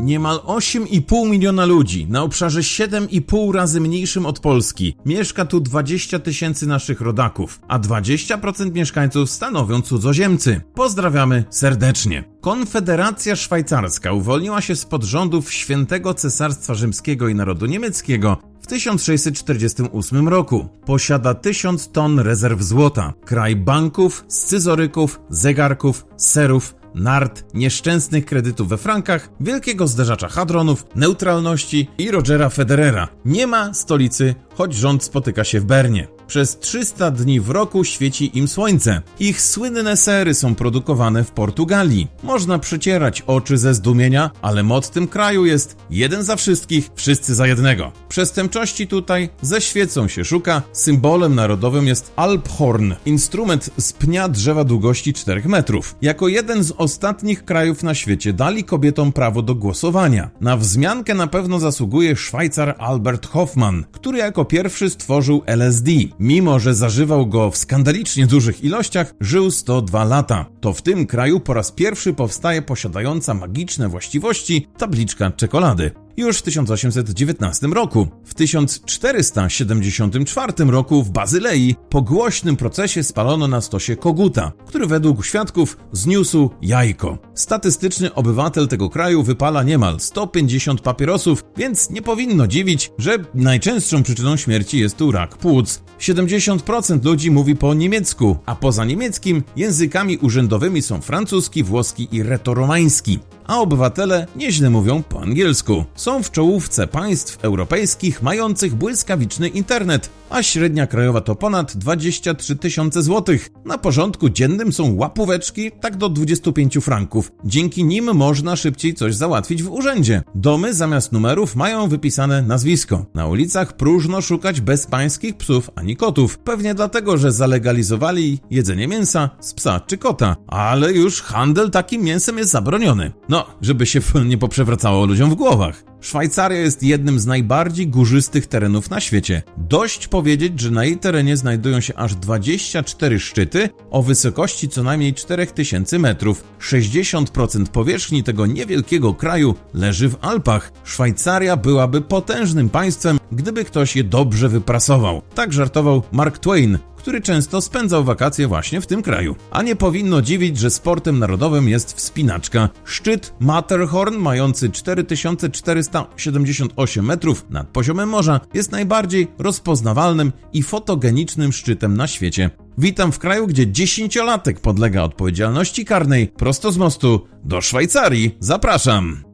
Niemal 8,5 miliona ludzi na obszarze 7,5 razy mniejszym od Polski. Mieszka tu 20 tysięcy naszych rodaków, a 20% mieszkańców stanowią cudzoziemcy. Pozdrawiamy serdecznie. Konfederacja Szwajcarska uwolniła się spod rządów Świętego Cesarstwa Rzymskiego i Narodu Niemieckiego w 1648 roku. Posiada 1000 ton rezerw złota. Kraj banków, scyzoryków, zegarków, serów, nart, nieszczęsnych kredytów we frankach, wielkiego zderzacza hadronów, neutralności i Rogera Federera. Nie ma stolicy, choć rząd spotyka się w Bernie. Przez 300 dni w roku świeci im słońce. Ich słynne sery są produkowane w Portugalii. Można przecierać oczy ze zdumienia, ale mod tym kraju jest jeden za wszystkich, wszyscy za jednego. Przestępczości tutaj ze świecą się szuka. Symbolem narodowym jest Alphorn, instrument z pnia drzewa długości 4 metrów. Jako jeden z ostatnich krajów na świecie dali kobietom prawo do głosowania. Na wzmiankę na pewno zasługuje Szwajcar Albert Hoffman, który jako pierwszy stworzył LSD. Mimo, że zażywał go w skandalicznie dużych ilościach, żył 102 lata. To w tym kraju po raz pierwszy powstaje posiadająca magiczne właściwości tabliczka czekolady już w 1819 roku. W 1474 roku w Bazylei po głośnym procesie spalono na stosie koguta, który według świadków zniósł jajko. Statystyczny obywatel tego kraju wypala niemal 150 papierosów, więc nie powinno dziwić, że najczęstszą przyczyną śmierci jest tu rak płuc. 70% ludzi mówi po niemiecku, a poza niemieckim językami urzędowymi są francuski, włoski i retoromański a obywatele nieźle mówią po angielsku. Są w czołówce państw europejskich mających błyskawiczny internet, a średnia krajowa to ponad 23 tysiące złotych. Na porządku dziennym są łapóweczki tak do 25 franków. Dzięki nim można szybciej coś załatwić w urzędzie. Domy zamiast numerów mają wypisane nazwisko. Na ulicach próżno szukać bezpańskich psów ani kotów. Pewnie dlatego, że zalegalizowali jedzenie mięsa z psa czy kota. Ale już handel takim mięsem jest zabroniony. No, żeby się nie poprzewracało ludziom w głowach. Szwajcaria jest jednym z najbardziej górzystych terenów na świecie. Dość powiedzieć, że na jej terenie znajdują się aż 24 szczyty o wysokości co najmniej 4000 metrów. 60% powierzchni tego niewielkiego kraju leży w Alpach. Szwajcaria byłaby potężnym państwem, gdyby ktoś je dobrze wyprasował. Tak żartował Mark Twain, który często spędzał wakacje właśnie w tym kraju. A nie powinno dziwić, że sportem narodowym jest wspinaczka. Szczyt Matterhorn, mający 4478 metrów nad poziomem morza, jest najbardziej rozpoznawalnym i fotogenicznym szczytem na świecie. Witam w kraju, gdzie dziesięciolatek podlega odpowiedzialności karnej prosto z mostu do Szwajcarii. Zapraszam!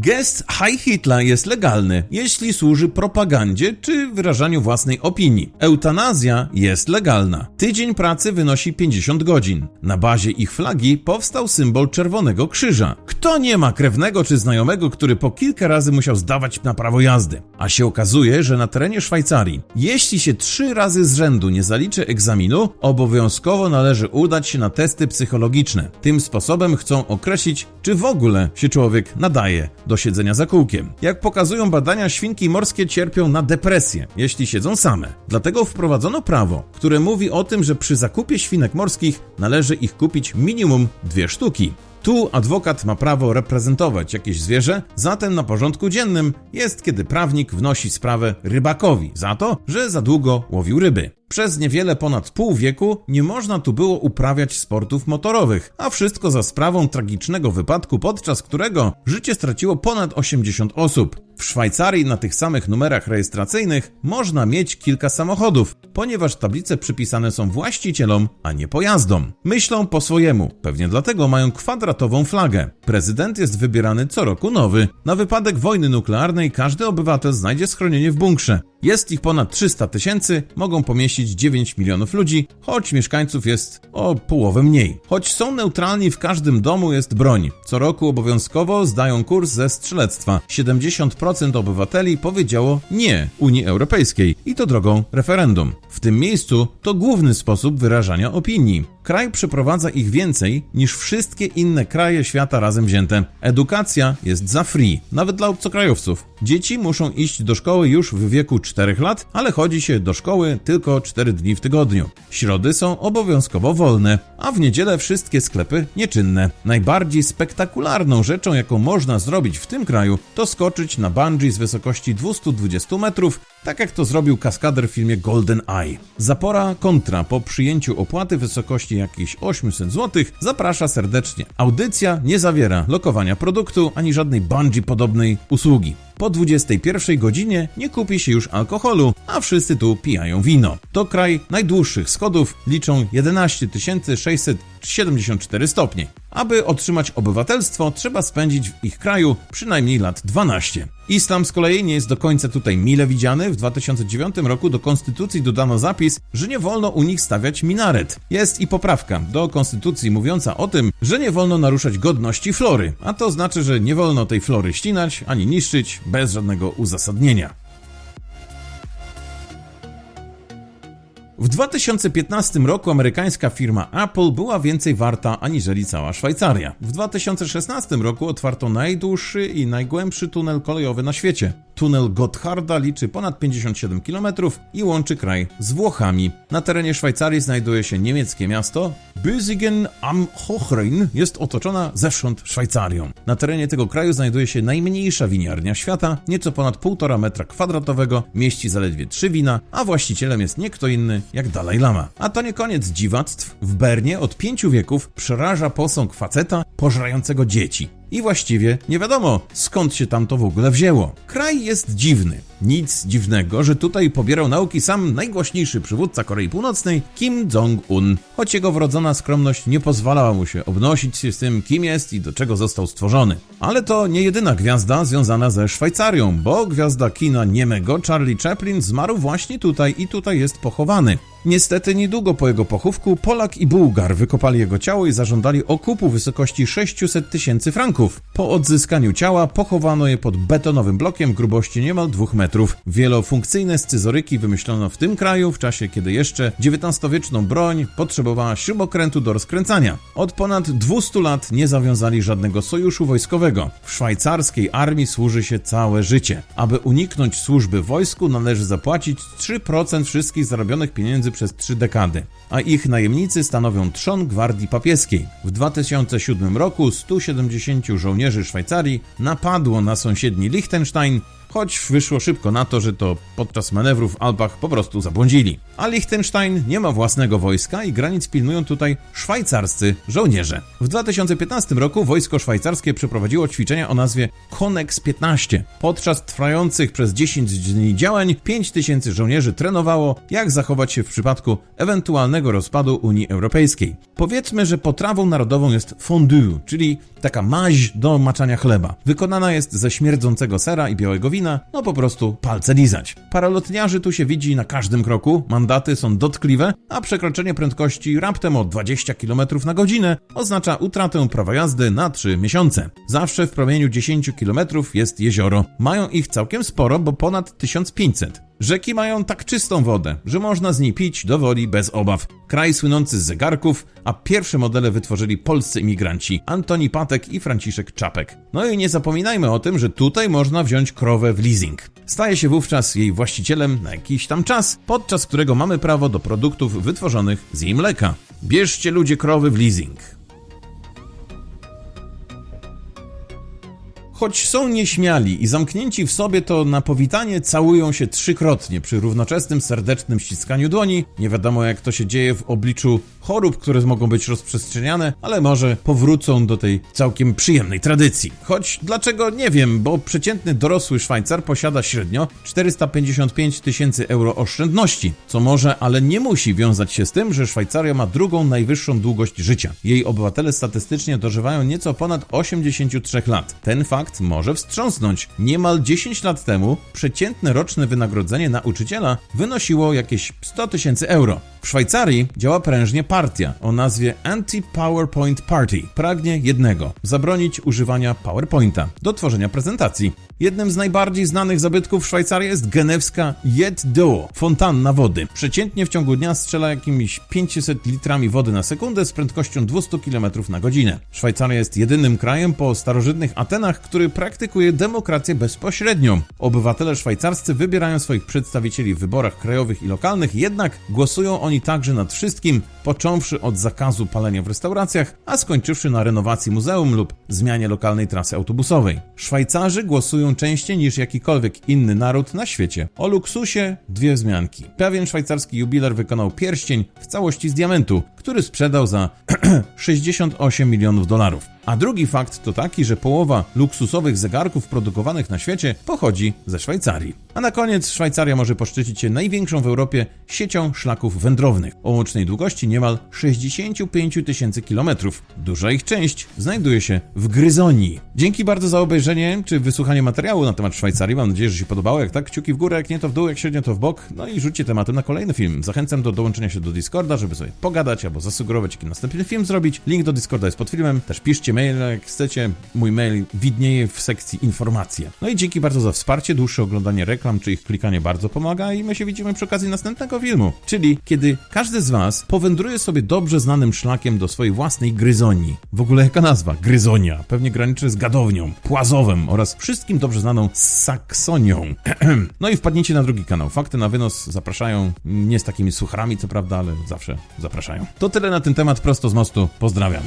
Gest Heil Hitler jest legalny, jeśli służy propagandzie czy wyrażaniu własnej opinii. Eutanazja jest legalna. Tydzień pracy wynosi 50 godzin. Na bazie ich flagi powstał symbol Czerwonego Krzyża. Kto nie ma krewnego czy znajomego, który po kilka razy musiał zdawać na prawo jazdy? A się okazuje, że na terenie Szwajcarii, jeśli się trzy razy z rzędu nie zaliczy egzaminu, obowiązkowo należy udać się na testy psychologiczne. Tym sposobem chcą określić, czy w ogóle się człowiek nadaje do siedzenia za kółkiem. Jak pokazują badania, świnki morskie cierpią na depresję, jeśli siedzą same. Dlatego wprowadzono prawo, które mówi o tym, że przy zakupie świnek morskich należy ich kupić minimum dwie sztuki. Tu adwokat ma prawo reprezentować jakieś zwierzę, zatem na porządku dziennym jest, kiedy prawnik wnosi sprawę rybakowi za to, że za długo łowił ryby. Przez niewiele ponad pół wieku nie można tu było uprawiać sportów motorowych, a wszystko za sprawą tragicznego wypadku, podczas którego życie straciło ponad 80 osób. W Szwajcarii na tych samych numerach rejestracyjnych można mieć kilka samochodów, ponieważ tablice przypisane są właścicielom, a nie pojazdom. Myślą po swojemu, pewnie dlatego mają kwadratową flagę. Prezydent jest wybierany co roku nowy. Na wypadek wojny nuklearnej każdy obywatel znajdzie schronienie w bunkrze. Jest ich ponad 300 tysięcy, mogą pomieścić 9 milionów ludzi, choć mieszkańców jest o połowę mniej. Choć są neutralni, w każdym domu jest broń. Co roku obowiązkowo zdają kurs ze strzelectwa. 70% obywateli powiedziało nie Unii Europejskiej i to drogą referendum. W tym miejscu to główny sposób wyrażania opinii. Kraj przeprowadza ich więcej niż wszystkie inne kraje świata razem wzięte. Edukacja jest za free, nawet dla obcokrajowców. Dzieci muszą iść do szkoły już w wieku 4 lat, ale chodzi się do szkoły tylko 4 dni w tygodniu. Środy są obowiązkowo wolne, a w niedzielę wszystkie sklepy nieczynne. Najbardziej spektakularną rzeczą, jaką można zrobić w tym kraju, to skoczyć na bungee z wysokości 220 metrów, tak jak to zrobił kaskader w filmie Golden Eye. Zapora kontra po przyjęciu opłaty w wysokości jakieś 800 zł zaprasza serdecznie. Audycja nie zawiera lokowania produktu ani żadnej bungee podobnej usługi. Po 21 godzinie nie kupi się już alkoholu, a wszyscy tu pijają wino. To kraj najdłuższych schodów, liczą 11 674 stopnie. Aby otrzymać obywatelstwo, trzeba spędzić w ich kraju przynajmniej lat 12. Islam z kolei nie jest do końca tutaj mile widziany. W 2009 roku do konstytucji dodano zapis, że nie wolno u nich stawiać minaret. Jest i poprawka do konstytucji mówiąca o tym, że nie wolno naruszać godności flory, a to znaczy, że nie wolno tej flory ścinać ani niszczyć bez żadnego uzasadnienia. W 2015 roku amerykańska firma Apple była więcej warta aniżeli cała Szwajcaria. W 2016 roku otwarto najdłuższy i najgłębszy tunel kolejowy na świecie. Tunel Gottharda liczy ponad 57 km i łączy kraj z Włochami. Na terenie Szwajcarii znajduje się niemieckie miasto. Bösingen am Hochrhein jest otoczona zewsząd Szwajcarią. Na terenie tego kraju znajduje się najmniejsza winiarnia świata, nieco ponad 1,5 metra kwadratowego, mieści zaledwie 3 wina, a właścicielem jest nie kto inny jak Dalaj Lama. A to nie koniec dziwactw. W Bernie od pięciu wieków przeraża posąg faceta pożrającego dzieci. I właściwie nie wiadomo, skąd się tam to w ogóle wzięło. Kraj jest dziwny. Nic dziwnego, że tutaj pobierał nauki sam najgłośniejszy przywódca Korei Północnej, Kim Jong-un. Choć jego wrodzona skromność nie pozwalała mu się obnosić się z tym, kim jest i do czego został stworzony. Ale to nie jedyna gwiazda związana ze Szwajcarią, bo gwiazda kina niemego Charlie Chaplin zmarł właśnie tutaj i tutaj jest pochowany. Niestety niedługo po jego pochówku Polak i Bułgar wykopali jego ciało i zażądali okupu w wysokości 600 tysięcy franków. Po odzyskaniu ciała pochowano je pod betonowym blokiem grubości niemal 2 metrów. Wielofunkcyjne scyzoryki wymyślono w tym kraju w czasie, kiedy jeszcze XIX-wieczną broń potrzebowała śrubokrętu do rozkręcania. Od ponad 200 lat nie zawiązali żadnego sojuszu wojskowego. W szwajcarskiej armii służy się całe życie. Aby uniknąć służby wojsku należy zapłacić 3% wszystkich zarobionych pieniędzy przez 3 dekady, a ich najemnicy stanowią trzon gwardii papieskiej. W 2007 roku 170 żołnierzy Szwajcarii napadło na sąsiedni Liechtenstein, choć wyszło szybko na to, że to podczas manewrów w Alpach po prostu zabłądzili. A Liechtenstein nie ma własnego wojska i granic pilnują tutaj szwajcarscy żołnierze. W 2015 roku wojsko szwajcarskie przeprowadziło ćwiczenia o nazwie Konex 15. Podczas trwających przez 10 dni działań 5000 żołnierzy trenowało, jak zachować się w przypadku ewentualnego rozpadu Unii Europejskiej. Powiedzmy, że potrawą narodową jest fondue, czyli taka maź do maczania chleba. Wykonana jest ze śmierdzącego sera i białego wina, no po prostu palce lizać. Paralotniarzy tu się widzi na każdym kroku, mandaty są dotkliwe, a przekroczenie prędkości raptem o 20 km na godzinę oznacza utratę prawa jazdy na 3 miesiące. Zawsze w promieniu 10 km jest jezioro. Mają ich całkiem sporo, bo ponad 1500. Rzeki mają tak czystą wodę, że można z niej pić do woli bez obaw. Kraj słynący z zegarków, a pierwsze modele wytworzyli polscy imigranci Antoni Patek i Franciszek Czapek. No i nie zapominajmy o tym, że tutaj można wziąć krowę w leasing. Staje się wówczas jej właścicielem na jakiś tam czas, podczas którego mamy prawo do produktów wytworzonych z jej mleka. Bierzcie ludzie krowy w leasing. Choć są nieśmiali i zamknięci w sobie, to na powitanie całują się trzykrotnie przy równoczesnym serdecznym ściskaniu dłoni. Nie wiadomo jak to się dzieje w obliczu chorób, które mogą być rozprzestrzeniane, ale może powrócą do tej całkiem przyjemnej tradycji. Choć dlaczego nie wiem, bo przeciętny dorosły Szwajcar posiada średnio 455 tysięcy euro oszczędności, co może, ale nie musi wiązać się z tym, że Szwajcaria ma drugą najwyższą długość życia. Jej obywatele statystycznie dożywają nieco ponad 83 lat. Ten fakt może wstrząsnąć. Niemal 10 lat temu przeciętne roczne wynagrodzenie nauczyciela wynosiło jakieś 100 tysięcy euro. W Szwajcarii działa prężnie partia o nazwie Anti-PowerPoint Party. Pragnie jednego zabronić używania PowerPointa do tworzenia prezentacji. Jednym z najbardziej znanych zabytków Szwajcarii jest genewska Jet d'eau, fontanna wody. Przeciętnie w ciągu dnia strzela jakimiś 500 litrami wody na sekundę z prędkością 200 km na godzinę. Szwajcaria jest jedynym krajem po starożytnych Atenach, który praktykuje demokrację bezpośrednią. Obywatele szwajcarscy wybierają swoich przedstawicieli w wyborach krajowych i lokalnych, jednak głosują oni także nad wszystkim, począwszy od zakazu palenia w restauracjach, a skończywszy na renowacji muzeum lub zmianie lokalnej trasy autobusowej. Szwajcarzy głosują częściej niż jakikolwiek inny naród na świecie. O luksusie dwie wzmianki. Pewien szwajcarski jubiler wykonał pierścień w całości z diamentu, który sprzedał za 68 milionów dolarów. A drugi fakt to taki, że połowa luksusowych zegarków produkowanych na świecie pochodzi ze Szwajcarii. A na koniec Szwajcaria może poszczycić się największą w Europie siecią szlaków wędrownych o łącznej długości niemal 65 tysięcy kilometrów. Duża ich część znajduje się w Gryzonii. Dzięki bardzo za obejrzenie czy wysłuchanie materiału na temat Szwajcarii. Mam nadzieję, że się podobało. Jak tak, kciuki w górę, jak nie to w dół, jak średnio to w bok. No i rzućcie tematem na kolejny film. Zachęcam do dołączenia się do Discorda, żeby sobie pogadać albo zasugerować, jaki następny film zrobić. Link do Discorda jest pod filmem. Też piszcie maile, jak chcecie. Mój mail widnieje w sekcji informacje. No i dzięki bardzo za wsparcie. Dłuższe oglądanie reklam czy ich klikanie bardzo pomaga i my się widzimy przy okazji następnego filmu. Czyli kiedy każdy z Was powędruje sobie dobrze znanym szlakiem do swojej własnej gryzonii. W ogóle jaka nazwa? Gryzonia. Pewnie graniczy z Gadownią, Płazowem oraz wszystkim dobrze znaną Saksonią. no i wpadnijcie na drugi kanał. Fakty na wynos zapraszają. Nie z takimi sucharami, co prawda, ale zawsze zapraszają. To tyle na ten temat prosto z mostu. Pozdrawiam.